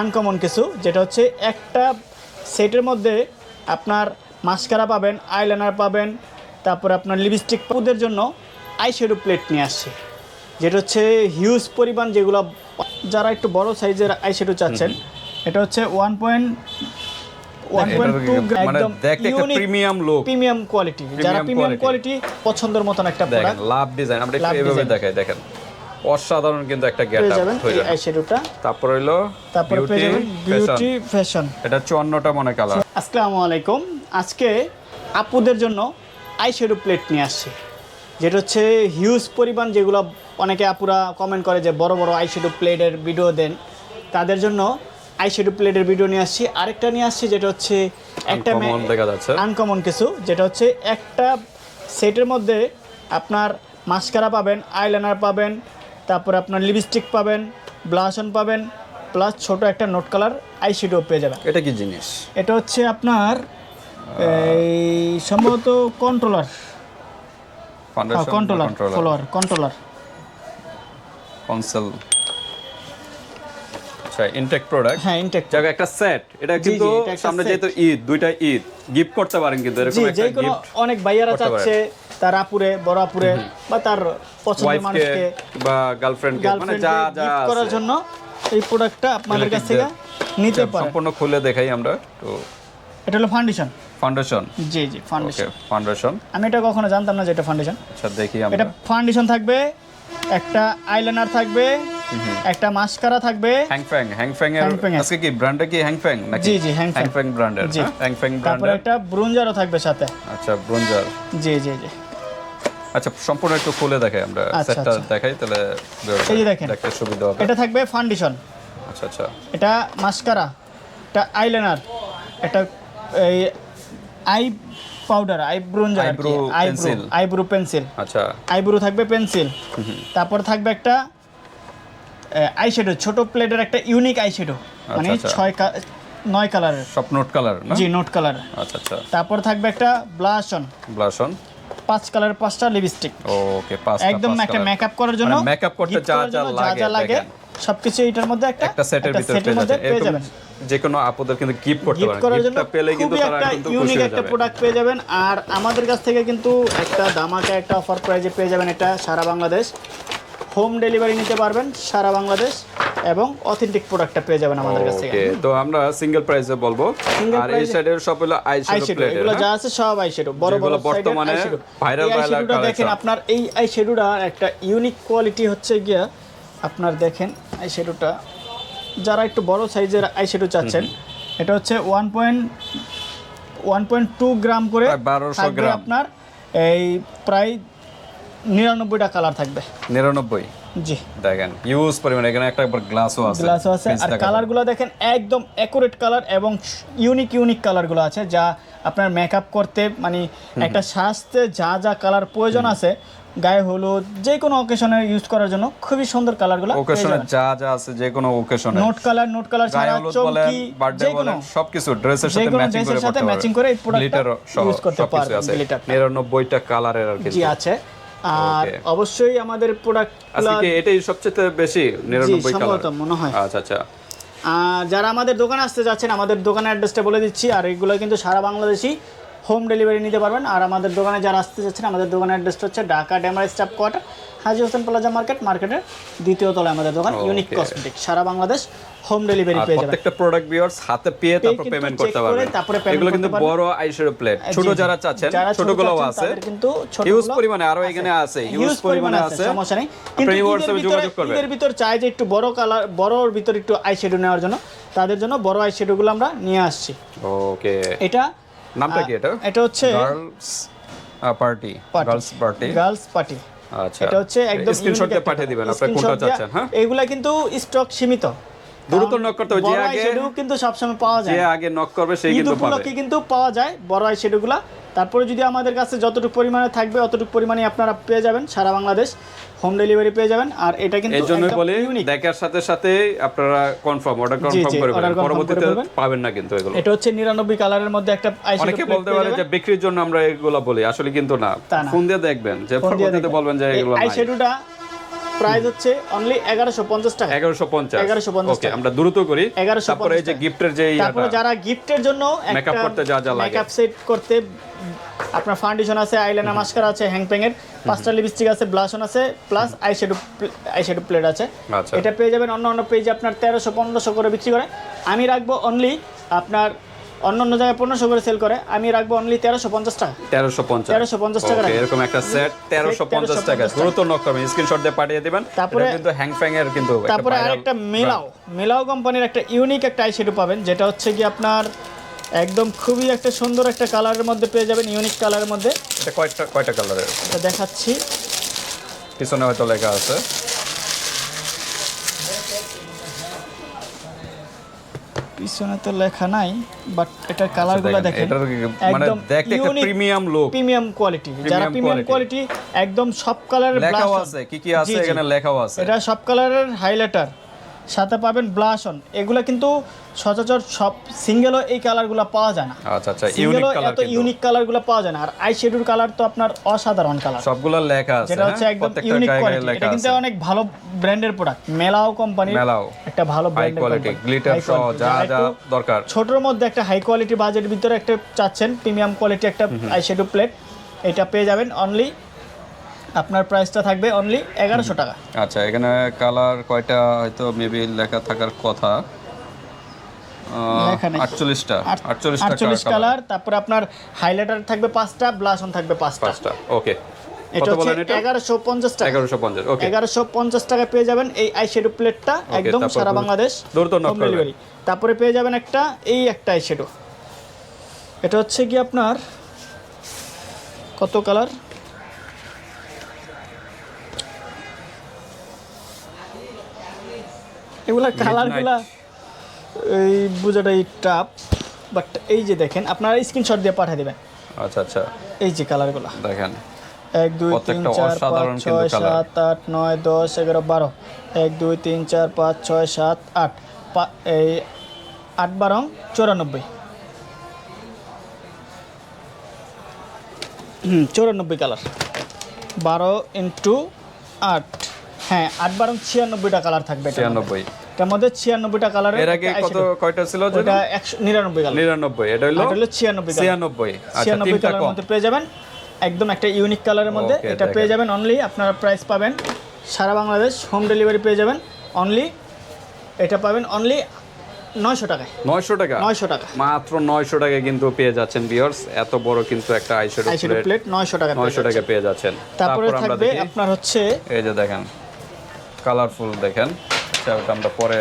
Uncommon কিছু যেটা হচ্ছে একটা সেটের মধ্যে আপনার মাস্কারা পাবেন আইলাইনার পাবেন তারপরে আপনার লিপস্টিক ওদের জন্য আইশ্যাডো প্লেট নিয়ে আসছে। যেটা হচ্ছে হিউজ পরিমাণ যেগুলো যারা একটু বড় সাইজের আই আইশ্যাডো চাচ্ছেন এটা হচ্ছে one point premium premium quality যারা প্রিমিয়াম কোয়ালিটি পছন্দের মতন একটা লাভ ডিজাইন আমরা লাভ এভাবে দেখাই দেখেন। অসাধারণ কিন্তু একটা গেট আপ হয়ে এই যাবে তারপর হইল তারপরে পেয়ে যাবেন বিউটি বিউটি ফ্যাশন এটা চুয়ান্নটা মনে কালার আসসালামু আলাইকুম। আজকে আপুদের জন্য আইশ্যাডো প্লেট নিয়ে আসছি। যেটা হচ্ছে হিউজ পরিমাণ যেগুলো অনেকে আপুরা কমেন্ট করে যে বড় বড় আইশ্যাডো প্লেটের ভিডিও দেন। তাদের জন্য আইশ্যাডো প্লেটের ভিডিও নিয়ে আসছি। আরেকটা নিয়ে আসছি যেটা হচ্ছে একটা কমন দেখা যাচ্ছে। আনকমন কিছু যেটা হচ্ছে একটা সেটের মধ্যে আপনার মাস্কারা পাবেন আইলাইনার পাবেন তারপরে আপনার লিপস্টিক পাবেন ব্লাশন পাবেন প্লাস ছোট একটা নোট কালার আই আইশ্যাডো পেয়ে যাবেন। এটা কি জিনিস? এটা হচ্ছে আপনার এই সম্ভবত controller controller controller controller console আচ্ছা ইনটেক প্রোডাক্ট হ্যাঁ ইনটেক জায়গা একটা সেট এটা কিন্তু সামনে যেহেতু ঈদ দুইটা ঈদ গিফট করতে পারেন কিন্তু এরকম একটা গিফট অনেক ভাইয়ারা চাচ্ছে তার আপুরে বড় আপুরে বা তার পছন্দের মানুষকে বা গার্লফ্রেন্ডকে মানে যা যা গিফট করার জন্য এই প্রোডাক্টটা আপনাদের কাছ থেকে নিতে আচ্ছা, পারেন। সম্পূর্ণ খুলে দেখাই আমরা তো এটা হলো ফাউন্ডেশন ফাউন্ডেশন জি জি ফাউন্ডেশন ফাউন্ডেশন আমি এটা কখনো জানতাম না যে এটা ফাউন্ডেশন আচ্ছা দেখি এটা ফাউন্ডেশন থাকবে একটা আইলাইনার থাকবে একটা মাস্কারা থাকবে। হ্যাংফ্যাং হ্যাংফ্যাং এর। আজকে কি ব্র্যান্ডটা কি হ্যাংফ্যাং নাকি? জি, জি, হ্যাংফ্যাং। হ্যাংফ্যাং ব্র্যান্ডের জি। হ্যাংফ্যাং তারপরে ব্র্যান্ডের একটা ব্রোঞ্জারও থাকবে সাথে। আচ্ছা ব্রোঞ্জার জি জি জি। আচ্ছা সম্পূর্ণ একটু খুলে দেখাই আমরা। আচ্ছা, সেটটা আচ্ছা। দেখাই তাহলে এই যে দেখেন। দেখতে সুবিধা হবে। এটা থাকবে ফাউন্ডেশন আচ্ছা আচ্ছা। এটা মাস্কারা এটা আইলাইনার এটা এই eye powder eye Eyebrow eyebrow pencil। Eyebrow pencil আচ্ছা। আইব্রো থাকবে পেন্সিল তারপর থাকবে একটা আইশ্যাডো ছোট প্লেটের একটা ইউনিক আইশ্যাডো মানে আচ্ছা। ছয় নয় কালারের সব নোট কালার জি নোট কালার আচ্ছা আচ্ছা। তারপর থাকবে একটা ব্লাশন ব্লাশন পাঁচ কালার পাঁচটা লিপস্টিক ওকে পাঁচ একদম একটা মেকআপ করার জন্য মানে makeup করতে gift যা করার যা লাগে, লাগে সবকিছু এটার মধ্যে একটা একটা সেটের ভিতরে পেয়ে যাবেন। যে কোনো আপদের কিন্তু গিফট করতে পারেন। করার জন্য পেলে কিন্তু তারা একটা কিন্তু ইউনিক একটা প্রোডাক্ট পেয়ে যাবেন। আর আমাদের কাছ থেকে কিন্তু একটা দামাকা একটা অফার প্রাইজে পেয়ে যাবেন এটা সারা বাংলাদেশ। হোম ডেলিভারি নিতে পারবেন সারা বাংলাদেশ এবং অথেন্টিক প্রোডাক্টটা পেয়ে যাবেন আমাদের কাছ থেকে। তো আমরা সিঙ্গেল প্রাইসে বলব। আর এই সাইডের সব হলো আইশ্যাডো প্লেট এগুলো যা আছে সব আইশ্যাডো বড় বড় বর্তমানে এই viral দেখেন আপনার এই আইশ্যাডোটা একটা ইউনিক কোয়ালিটি হচ্ছে গিয়া আপনার দেখেন আইশ্যাডোটা যারা একটু বড় সাইজের আইশ্যাডো চাচ্ছেন এটা হচ্ছে one point one point two gram করে 1200 গ্রাম। আপনার এই প্রায় নিরানব্বইটা কালার থাকবে। নিরানব্বই? জি। দেখেন ইউজ পরিমাণ এখানে একটা একবার গ্লাসও আছে। গ্লাসও আছে। আর কালারগুলো দেখেন একদম অ্যাকুরেট কালার এবং ইউনিক ইউনিক কালারগুলো আছে যা আপনার মেকআপ করতে মানে একটা সাজতে যা যা কালার প্রয়োজন আছে গায়ে হলুদ যে কোনো অকেশনে ইউজ করার জন্য খুবই সুন্দর কালারগুলো ওকেশনে যা যা আছে যে কোনো ওকেশনে নোট কালার নোট কালার ছাড়া চমকি বার্থডে যে কোনো বলেন সবকিছু ড্রেসের সাথে ম্যাচিং করে ড্রেসের সাথে ম্যাচিং করে এই প্রোডাক্টটা ইউজ করতে পারবেন 99টা কালারের আর কি জি আছে। আর অবশ্যই আমাদের প্রোডাক্ট আজকে এটাই সবচেয়ে বেশি 99 কালার মনে হয়। আচ্ছা আচ্ছা। যারা আমাদের দোকানে আসতে যাচ্ছেন আমাদের দোকানের অ্যাড্রেসটা বলে দিচ্ছি। আর এগুলো কিন্তু সারা বাংলাদেশি হোম ডেলিভারি নিতে পারবেন। আর আমাদের দোকানে যারা আসতে যাচ্ছেন আমাদের দোকানের অ্যাড্রেসটা হচ্ছে Dhaka Demra staff quarter Haji Hossain plaza market মার্কেটের দ্বিতীয় তলায় আমাদের দোকান ইউনিক কসমেটিক। সারা বাংলাদেশ হোম ডেলিভারি পেয়ে যাবেন। প্রত্যেকটা প্রোডাক্ট ভিউয়ার্স হাতে পেয়ে তারপর পেমেন্ট করতে পারবেন। তারপরে এগুলো কিন্তু বড় আইশ্যাডো প্লেট ছোট। যারা চাচ্ছেন ছোট ছোটগুলোও চাচ্ছেন, আছে। কিন্তু হিউজ ছোটগুলো পরিমাণে আরও এখানে আছে হিউজ পরিমাণে আছে সমস্যা নেই। কিন্তু যোগাযোগ করবেন। ঈদের ভিতর চাই যে একটু বড় কালার বড়র ভিতর একটু আইশ্যাডো নেওয়ার জন্য তাদের জন্য বড় আইশ্যাডোগুলো আমরা নিয়ে আসছি। ওকে এটা নামটা কি এটা? এটা হচ্ছে girls party girls party. Girls party. আচ্ছা। এটা হচ্ছে একদম স্ক্রিনশট দিয়ে পাঠিয়ে দিবেন product। আপনি কোনটা চাচ্ছেন হ্যাঁ? এগুলা কিন্তু স্টক সীমিত। দ্রুত knock করতে হবে, যে আগে- eyeshadow কিন্তু সবসময় পাওয়া যায়। যে আগে নক করবে সেই কিন্তু পাবে। উপলক্ষে কিন্তু পাওয়া যায় বড় আইশ্যাডোগুলা তারপরে যদি আমাদের কাছে যতটুকু পরিমাণে থাকবে অতটুকু পরিমাণে আপনারা পেয়ে যাবেন সারা বাংলাদেশ। হোম ডেলিভারি পেয়ে যাবেন আর এটা কিন্তু জন্যই একদম বলি। দেখার সাথে সাথে আপনারা কনফার্ম অর্ডার কনফার্ম করে confirm পরবর্তীতে পাবেন না কিন্তু এগুলো। এটা হচ্ছে নিরানব্বই কালারের মধ্যে একটা eyeshadow অনেকে বলতে পারে যে বিক্রির জন্য আমরা এগুলো বলি আসলে কিন্তু না। ফোন দিয়ে দেখবেন যে পরবর্তীতে বলবেন যে এগুলো নাই। আইশ্যাডোটা প্রাইস হচ্ছে অনলি এগারোশো পঞ্চাশ টাকা। এগারোশো পঞ্চাশ। 1150 ওকে আমরা দ্রুত করি। 1150 তারপরে এই যে গিফটের যে তারপরে যারা গিফটের জন্য মেকআপ করতে যা যা লাগে। মেকআপ সেট করতে আপনার ফাউন্ডেশন আছে আইলাইনার মাস্কারা আছে হ্যাংপেং এর। পাঁচটা লিপস্টিক আছে ব্লাশন আছে প্লাস আইশ্যাডো আইশ্যাডো প্লেট আছে। আচ্ছা। এটা পেয়ে যাবেন অন্য অন্য পেজে আপনার তেরোশো পনেরোশো করে বিক্রি করে। আমি রাখব অনলি আপনার অন্য অন্য জায়গায় পনেরোশো করে সেল করে। আমি রাখব অনলি তেরোশো পঞ্চাশ টাকা। তেরোশো পঞ্চাশ। 1350 টাকা এরকম একটা সেট তেরোশো পঞ্চাশ টাকা। দ্রুত নক করবেন স্ক্রিনশট দিয়ে পাঠিয়ে দিবেন। তারপরে- কিন্তু হ্যাং ফ্যাং এর কিন্তু তারপরে আরেকটা মেলাও মেলাও কোম্পানির একটা ইউনিক একটা আইশ্যাডো পাবেন যেটা হচ্ছে কি আপনার একদম খুবই একটা সুন্দর একটা কালারের মধ্যে পেয়ে যাবেন ইউনিক কালারের মধ্যে। এটা কয়টা কয়টা কালারের? এটা দেখাচ্ছি। পিছনে হয়তো লেখা আছে। পিছনে তো লেখা নাই বাট এটার কালারগুলো আচ্ছা, দেখেন, মানে দেখতে একটা premium look। প্রিমিয়াম কোয়ালিটি যারা প্রিমিয়াম কোয়ালিটি একদম সব কালারের লেখাও আছে কি কি আছে এখানে লেখাও আছে। এটা সব কালারের হাইলাইটার সাথে পাবেন ব্লাশ অন এগুলো কিন্তু সচরাচর সব সিঙ্গেলও এই কালারগুলো পাওয়া যায় না। আচ্ছা আচ্ছা ইউনিক সিঙ্গেলও এত ইউনিক কালারগুলো পাওয়া যায় না। আর আই শেডুর কালার তো আপনার অসাধারণ কালার সবগুলো লেখা আছে যেটা হচ্ছে হ্যাঁ? একদম ইউনিক কোয়ালিটি এটা কিন্তু অনেক ভালো ব্র্যান্ডের প্রোডাক্ট মেলাও কোম্পানির মেলাও একটা ভালো হাই ব্র্যান্ডের কোয়ালিটি গ্লিটার সহ যা যা দরকার। ছোটর মধ্যে একটা হাই কোয়ালিটি বাজেটের ভিতরে একটা চাচ্ছেন প্রিমিয়াম কোয়ালিটি একটা আই শেডু প্লেট এটা পেয়ে যাবেন অনলি আপনার প্রাইসটা থাকবে অনলি এগারোশো টাকা। আচ্ছা এখানে কালার কয়টা হয়তো মেবি লেখা থাকার কথা। আটচল্লিশটা আট- আটচল্লিশ কালার তারপরে আপনার হাইলাইটার থাকবে পাঁচটা ব্লাশন থাকবে পাঁচটা। পাঁচটা ওকে এটা হচ্ছে এগারোশো পঞ্চাশ টাকা। এগারোশো পঞ্চাশ ওকে এগারোশো পঞ্চাশ টাকা পেয়ে যাবেন এই প্লেটটা একদম সারা বাংলাদেশ। তারপরে পেয়ে যাবেন একটা এই একটা এটা হচ্ছে কি আপনার কত কালার এগুলা কালারগুলা এই বোঝাটাই টাপ বাট এই যে দেখেন আপনারা স্ক্রিনশট দিয়ে পাঠিয়ে দেবেন। আচ্ছা আচ্ছা। এই যে কালারগুলা দেখেন। এক দুই তিন চার পাঁচ ছয়। সাত আট নয় দশ এগারো বারো। এক দুই তিন চার পাঁচ ছয় সাত আট। এই আট বারং চৌরানব্বই। হুম চৌরানব্বই কালার বারো ইন্টু আট। হ্যাঁ আট বারং ছিয়ানব্বইটা কালার থাকবে। ছিয়ানব্বই। এটার মধ্যে ছিয়ানব্বইটা কালারের আগে কত কয়টা ছিল যে ওটা একশো নিরানব্বই কালার নিরানব্বই এটা হলো এটা হলো ছিয়ানব্বই কালার ছিয়ানব্বই। আচ্ছা কম। মধ্যে পেয়ে যাবেন একদম একটা ইউনিক কালারের মধ্যে। এটা পেয়ে যাবেন অনলি আপনারা প্রাইস পাবেন সারা বাংলাদেশ হোম ডেলিভারি পেয়ে যাবেন অনলি এটা পাবেন অনলি নয়শো টাকায়। নয়শো টাকা? নয়শো টাকা। মাত্র নয়শো টাকায় কিন্তু পেয়ে যাচ্ছেন বিয়ার্স এত বড় কিন্তু একটা আইশ্যাডো প্লেট নয়শো টাকা নয়শো। টাকা পেয়ে যাচ্ছেন। তারপরে তারপর থাকবে আপনার হচ্ছে এই যে দেখেন কালারফুল দেখেন। আচ্ছা ওটা আমরা পরে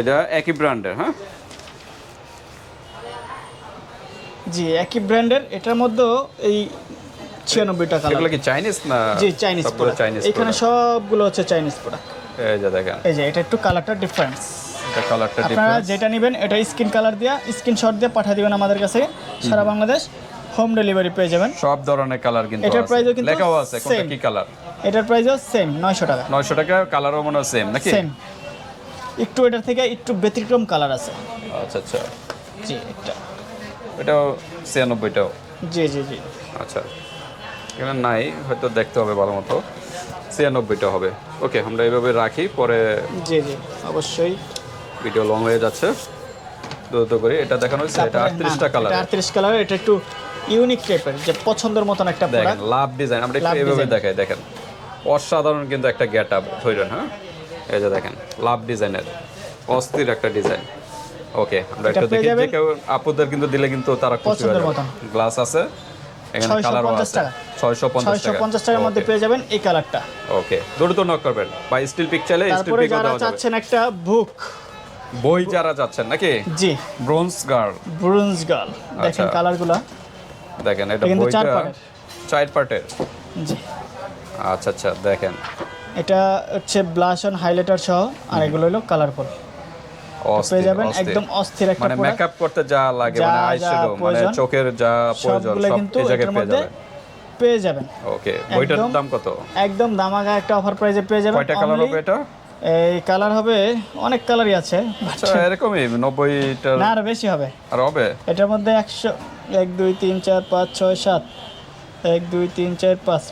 এটা একই ব্র্যান্ডের হ্যাঁ? জি একই ব্র্যান্ডের। এটার মধ্যেও এই ছিয়ানব্বইটা কালার এগুলো কি চাইনিজ না জি চাইনিজ চাইনিজ এখানে সবগুলো হচ্ছে চাইনিজ প্রোডাক্ট এই যে দেখেন। এই যে এটা একটু কালারটা ডিফারেন্স কালারটা আপনারা যেটা নেবেন এটা স্ক্রিন কালার দিয়া স্ক্রিনশট দিয়ে পাঠিয়ে দিবেন আমাদের কাছে সারা বাংলাদেশ। হোম ডেলিভারি পেয়ে যাবেন। সব ধরনের কালার কিন্তু এটার price-ও কিন্তু লেখাও আছে কোনটা কি কালার এটার প্রাইসও সেম নয়শো টাকা। 900 টাকা কালারও মনে হয় সেম নাকি? সেম একটু এটার থেকে একটু ব্যতিক্রম কালার আছে। আচ্ছা আচ্ছা। জি এটা এটাও 96 টাও জি জি জি। আচ্ছা। এখানে নাই হয়তো দেখতে হবে ভালো মতো। 96 টা হবে। ওকে আমরা এইভাবে রাখি পরে জি জি অবশ্যই। ভিডিও লং হয়ে যাচ্ছে। দ্রুত করে এটা দেখানো হচ্ছে এটা আটত্রিশটা কালার আটত্রিশ কালার এটা একটু ইউনিক টাইপের যে পছন্দের মতন একটা দেখেন লাভ ডিজাইন আমরা একটু লাভ এইভাবে দেখাই দেখেন। অসাধারণ কিন্তু একটা গেট আপ ধরেন হ্যাঁ? এই যে দেখেন লাভ ডিজাইনের অস্থির একটা ডিজাইন ওকে আমরা একটু দেখি যে কেউ আপুদের কিন্তু দিলে কিন্তু তারা খুশি মতন। গ্লাস আছে এখানে 650 কালারও আছে। 650 টাকা। পঞ্চাশ টাকার মধ্যে পেয়ে যাবেন এই কালারটা ওকে দ্রুত নক করবেন। বা স্টিল পিক চাইলে স্টিল পিকও যারা চাচ্ছেন একটা বুক বই যারা যাচ্ছেন নাকি? জি। ব্রোঞ্জ গার্ল ব্রুন্স গার্ল দেখেন আচ্ছা। কালারগুলো দেখেন এটা বইটা। চার পার্টের জি। আচ্ছা আচ্ছা দেখেন। এটা হচ্ছে ব্লাশ অন হাইলাইটার সহ আর এগুলো হলো কালারফুল অস্থির, পেয়ে যাবেন একদম অস্থির একটা মানে মেকআপ করতে যা লাগে মানে আইশ্যাডো মানে চোখের যা প্রয়োজন সব এই জায়গায় পেয়ে মধ্যে যাবেন। পেয়ে যাবেন। ওকে বইটার দাম কত? একদম দামাগা একটা অফার প্রাইসে পেয়ে যাবেন কয়টা কালার হবে এটা? এই কালার হবে অনেক কালারই আছে আচ্ছা এরকমই নব্বইটার না আরও বেশি হবে। আর হবে? এটার মধ্যে একশো এক দুই তিন চার পাঁচ ছয় সাত। এক দুই তিন চার পাঁচ।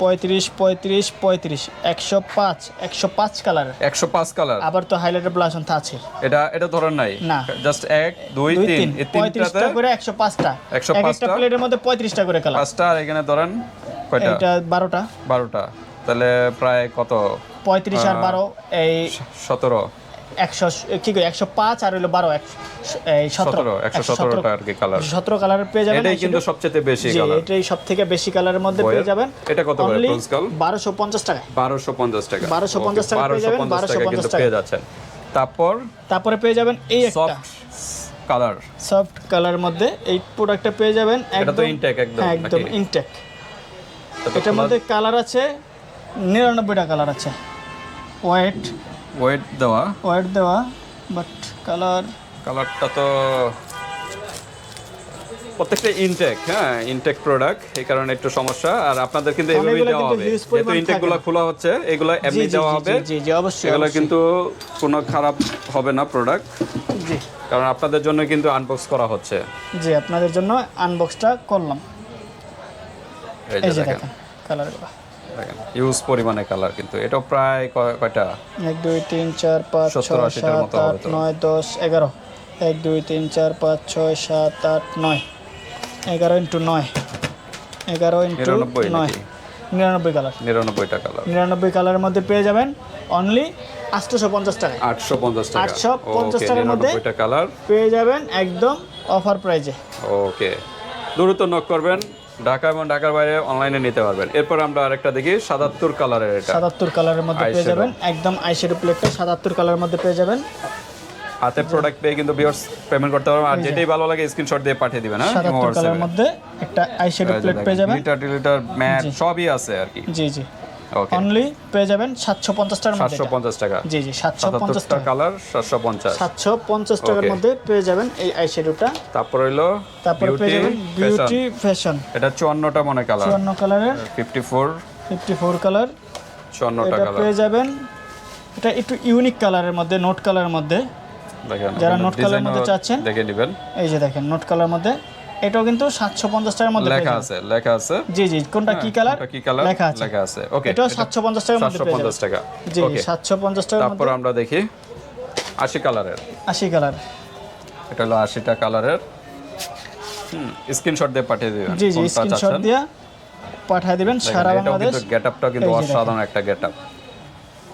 পঁয়ত্রিশ পঁয়ত্রিশ পঁয়ত্রিশ। একশো পাঁচ একশো পাঁচ কালারের একশো পাঁচ কালার আবার তো হাইলাইটার ব্লাশন আছে এটা এটা ধরেন নাই। না। জাস্ট এক দুই তিন। পঁয়ত্রিশটা করে একশো পাঁচটা। 105 এক একটা টা? প্লেটের মধ্যে পঁয়ত্রিশটা করে কালার পাঁচটা আর এখানে ধরেন কয়টা? এটা বারোটা। বারোটা। তাহলে প্রায় কত? পঁয়ত্রিশ আর বারো এই সতেরো। একশো কি কই একশো পাঁচ আর হলো বারো সতেরো একশো সতেরোটা আর কি কালার সতেরো কালারের পেয়ে যাবেন এটাই কিন্তু সবচেয়ে বেশি কালার এটাই সব থেকে বেশি কালারের মধ্যে পেয়ে যাবেন এটা কত করে colour? বারোশো পঞ্চাশ টাকা। বারোশো পঞ্চাশ টাকা। 1250 টাকা পেয়ে যাবেন, 1250 টাকা 1250 কিন্তু টাকা। পেয়ে যাচ্ছেন। তারপর তারপরে পেয়ে যাবেন এই একটা। কালার সফট কালার মধ্যে এই প্রোডাক্টটা পেয়ে যাবেন একদম intake একদম, হ্যাঁ একদম? ইনটেক এটার মধ্যে কালার আছে নিরানব্বইটা কালার আছে। হোয়াইট ওয়েট দেওয়া। হোয়াইট দেওয়া বাট কালার কালারটা তো প্রত্যেকটা ইনটেক হ্যাঁ ইনটেক প্রোডাক্ট এই কারণে একটু সমস্যা। আর আপনাদের কিন্তু এভাবেই দেওয়া হবে। যেহেতু পরিমাণ ইনটেকগুলো খোলা হচ্ছে এগুলো এমনি দেওয়া হবে। জি জি অবশ্যই এগুলো কিন্তু কোনো খারাপ হবে না প্রোডাক্ট জি। কারণ আপনাদের জন্য কিন্তু আনবক্স করা হচ্ছে। জি আপনাদের জন্য আনবক্সটা করলাম। এই যে দেখেন। কালারগুলো দেখেন ইউজ পরিমাণে কালার কিন্তু। এটা প্রায় কয়- কয়টা? এক দুই তিন চার পাঁচ 70 ছয় সাত আট। নয় দশ এগারো। এক দুই তিন চার পাঁচ ছয় সাত আট নয়। এগারো ইন্টু নয়। এগারো ইন্টু নিরানব্বই নয়। নিরানব্বই কালার নিরানব্বইটা কালার নিরানব্বই কালারের মধ্যে পেয়ে যাবেন অনলি আটশোশো পঞ্চাশ টাকা আটশো পঞ্চাশ টাকা। আটশো পঞ্চাশ টাকার মধ্যে? কালার পেয়ে যাবেন একদম অফার প্রাইজে ওকে দ্রুত নক করবেন। ঢাকা এবং ঢাকার বাইরে অনলাইনে নিতে পারবেন। এরপর আমরা আরেকটা দেখি সাতাত্তর কালারের এটা। সাতাত্তর কালারের মধ্যে পেয়ে যাবেন। একদম আইশ্যাডো প্লেটটা সাতাত্তর কালারের মধ্যে পেয়ে যাবেন। হাতে প্রোডাক্ট পেয়ে কিন্তু ভিউয়ার্স পেমেন্ট করতে পারবেন। আর যেটাই ভালো লাগে স্ক্রিনশট দিয়ে পাঠিয়ে দিবেন হ্যাঁ? সাতাত্তর কালারের মধ্যে একটা আইশ্যাডো প্লেট পেয়ে যাবেন। লিটার টিলিটার ম্যাট সবই আছে আর কি। জি জি। অনলি পেয়ে যাবেন সাতশো পঞ্চাশ টাকার মধ্যে সাতশো পঞ্চাশ টাকা। জি জি সাতশো পঞ্চাশ টাকা। কালার সাতশো পঞ্চাশ। সাতশো পঞ্চাশ টাকার মধ্যে পেয়ে যাবেন এই আইশ্যাডোটা। তারপর হইল তারপরে পেয়ে যাবেন বিউটি ফ্যাশন এটা চুয়ান্নটা মনে কালার চুয়ান্ন কালারের fifty four fifty four colour চুয়ান্নটা colour পেয়ে যাবেন। এটা একটু ইউনিক কালারের মধ্যে নোট কালারের মধ্যে। যারা design ও মধ্যে চাচ্ছেন, দেখে নেবেন। এই যে দেখেন নোট কালার মধ্যে। এটাও কিন্তু সাতশো পঞ্চাশ টাকার মধ্যে লেখা আছে লেখা আছে। জি জি কোনটা কি কালার? কি কালার? লেখা আছে। লেখা আছে। ওকে এটাও সাতশো পঞ্চাশ টাকার মধ্যে সাতশো পেয়ে পঞ্চাশ যাবেন। টাকা। জি ওকে সাতশো পঞ্চাশ টাকার তারপর আমরা দেখি আশি কালারের। আশি কালার। এটা হলো আশিটা কালারের। স্ক্রিনশট দিয়ে পাঠিয়ে দিবেন। জি জি স্ক্রিনশট দিয়ে পাঠিয়ে দিবেন সারা বাংলাদেশ। কিন্তু গেটআপটা কিন্তু। অসাধারণ একটা গেটআপ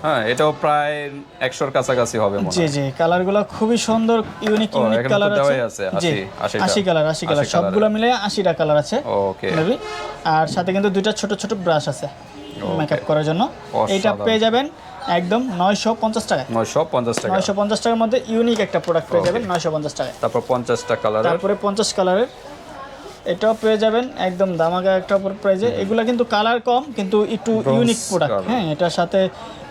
হ্যাঁ এটাও প্রায় একশোর কাছাকাছি হবে মনে জি জি কালারগুলো খুবই সুন্দর ইউনিক ইউনিক কালার আছে দেওয়াই আছে, জি 80 80 আশি কালার আশি কালার সবগুলো মিলে আশিটা কালার আছে ওকে। আর সাথে কিন্তু দুইটা ছোট ছোট ব্রাশ আছে মেকআপ করার জন্য। এইটা পেয়ে যাবেন একদম নয়শো পঞ্চাশ টাকায়। নয়শো পঞ্চাশ টাকা। নয়শো পঞ্চাশ টাকার মধ্যে ইউনিক একটা প্রোডাক্ট পেয়ে যাবেন নয়শো পঞ্চাশ টাকায়। তারপর পঞ্চাশটা কালারের তারপরে পঞ্চাশ কালারের এটাও পেয়ে যাবেন একদম দামাগা একটা প্রাইজে এগুলো কিন্তু কালার কম কিন্তু একটু ইউনিক প্রোডাক্ট হ্যাঁ এটার সাথে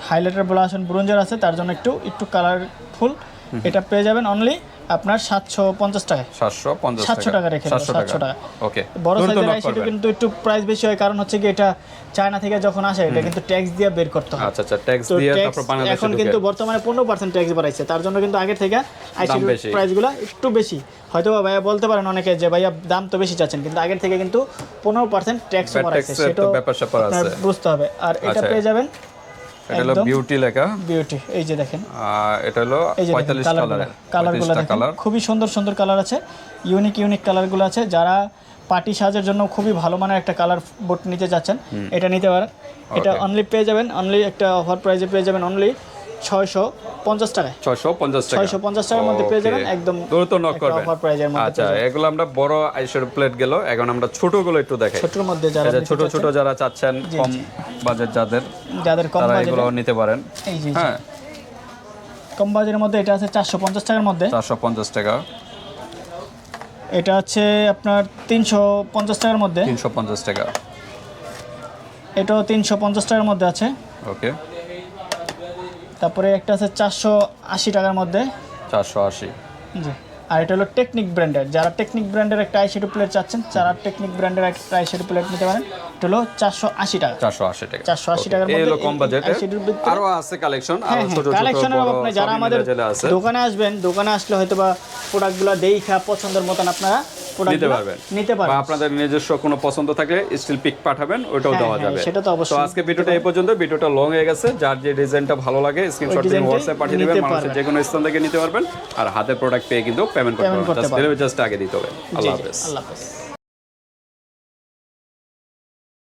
হাইলাইটার ব্লাশন ব্রোঞ্জার আছে তার জন্য একটু একটু কালারফুল এটা পেয়ে যাবেন অনলি আপনার সাতশো পঞ্চাশ টাকায়। সাতশো 700 টাকা। রেখে 700 টাকা। টাকা। ওকে। বড় সাইজের আইসিটি কিন্তু একটু প্রাইস বেশি হয় কারণ হচ্ছে কি এটা চায়না থেকে যখন আসে এটা কিন্তু ট্যাক্স দিয়ে বের করতে হয়। আচ্ছা আচ্ছা ট্যাক্স দিয়ে তারপর বাংলাদেশে এখন কিন্তু বর্তমানে পনেরো পার্সেন্ট ট্যাক্স বাড়াইছে। তার জন্য কিন্তু আগের থেকে আইসিটির বেশি। প্রাইসগুলো একটু বেশি। হয়তো বা ভাইয়া বলতে পারেন অনেকে যে ভাইয়া দাম তো বেশি চাচ্ছেন। কিন্তু আগের থেকে কিন্তু পনেরো পার্সেন্ট ট্যাক্স বাড়াইছে। আছে। বুঝতে হবে। আর এটা আচ্ছা। পেয়ে যাবেন এটা হলো বিউটি লেখা। বিউটি এই যে দেখেন। এটা হলো 45 কালার কালারগুলো দেখেন। খুবই সুন্দর সুন্দর কালার আছে। ইউনিক ইউনিক কালারগুলো আছে। যারা পার্টি সাজের জন্য খুবই ভালো মানের একটা কালার বোট নিতে যাচ্ছেন এটা নিতে পারেন। এটা অনলি পেয়ে যাবেন অনলি একটা অফার প্রাইজে পেয়ে যাবেন অনলি ছয়শো পঞ্চাশ টাকায়। ছয়শো পঞ্চাশ টাকা। ছয়শো পঞ্চাশ টাকার মধ্যে পেয়ে যাবেন একদম দ্রুত নক করবেন। অফার প্রাইজের মধ্যে আচ্ছা এগুলো আমরা বড় আইসের প্লেট গেল এখন আমরা ছোটগুলো একটু দেখাই। ছোটর মধ্যে যারা ছোট ছোট যারা চাচ্ছেন কম বাজেট যাদের যাদের কম বাজেট এগুলো নিতে পারেন। হ্যাঁ। কম বাজেটের মধ্যে এটা আছে চারশো পঞ্চাশ টাকার মধ্যে। চারশো পঞ্চাশ টাকা। এটা হচ্ছে আপনার তিনশো পঞ্চাশ টাকার মধ্যে। তিনশো পঞ্চাশ টাকা। এটাও তিনশো পঞ্চাশ টাকার মধ্যে আছে। ওকে তারপরে একটা আছে চারশো আশি টাকার মধ্যে। চারশো আশি। জি। আর এটা হলো টেকনিক ব্র্যান্ডের যারা টেকনিক ব্র্যান্ডের একটা আইশ্যাডো প্লেট চাচ্ছেন যারা টেকনিক ব্র্যান্ডের একটা আইশ্যাডো প্লেট নিতে পারেন এটা হলো চারশো আশি টাকা। চারশো আশি টাকা। 480 টাকার মধ্যে কম বাজেট এই আরও আছে কালেকশন আরও ছোট ছোট কালেকশনের আপনি যারা আমাদের দোকানে আসবেন দোকানে আসলে হয়তো বা প্রোডাক্টগুলো দেখা পছন্দের মতন আপনারা পারবেন। নিতে বা পারবেন আপনাদের নিজস্ব কোনো পছন্দ থাকলে স্টিল পিক পাঠাবেন ওইটাও হ্যাঁ, দেওয়া হ্যাঁ, যাবে। সেটা তো অবশ্যই আজকে ভিডিওটা এই পর্যন্ত ভিডিওটা লং হয়ে গেছে যার যে ডিজাইনটা ভালো লাগে স্ক্রিনশট দিয়ে হোয়াটসঅ্যাপ পাঠিয়ে দেবেন মানুষের যে কোনো স্থান থেকে নিতে পারবেন আর হাতে প্রোডাক্ট পেয়ে কিন্তু পেমেন্ট করতে পারবেন। জাস্ট আগে দিতে হবে। আল্লাহ হাফেজ। আল্লাহ হাফেজ।